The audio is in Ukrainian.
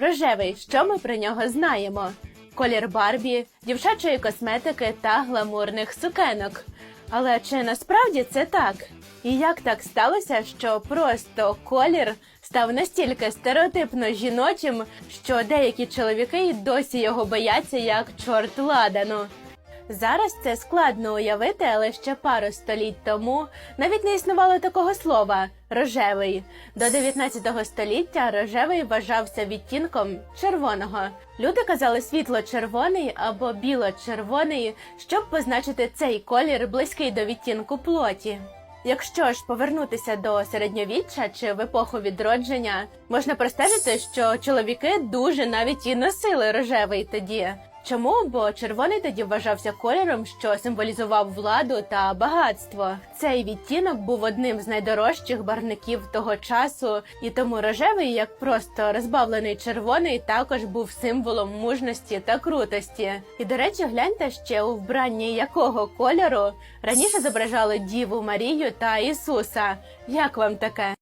Рожевий, що ми про нього знаємо? Колір Барбі, дівчачої косметики та гламурних сукенок. Але чи насправді це так? І як так сталося, що просто колір став настільки стереотипно жіночим, що деякі чоловіки й досі його бояться як чорт ладану? Зараз це складно уявити, але ще пару століть тому навіть не існувало такого слова рожевий. До 19 століття рожевий вважався відтінком червоного. Люди казали світло-червоний або біло-червоний, щоб позначити цей колір близький до відтінку плоті. Якщо ж повернутися до середньовіччя чи в епоху відродження, можна простежити, що чоловіки дуже навіть і носили рожевий тоді. Чому? Бо червоний тоді вважався кольором, що символізував владу та багатство. Цей відтінок був одним з найдорожчих барвників того часу, і тому рожевий, як просто розбавлений червоний, також був символом мужності та крутості. І до речі, гляньте ще у вбранні якого кольору раніше зображали Діву Марію та Ісуса. Як вам таке?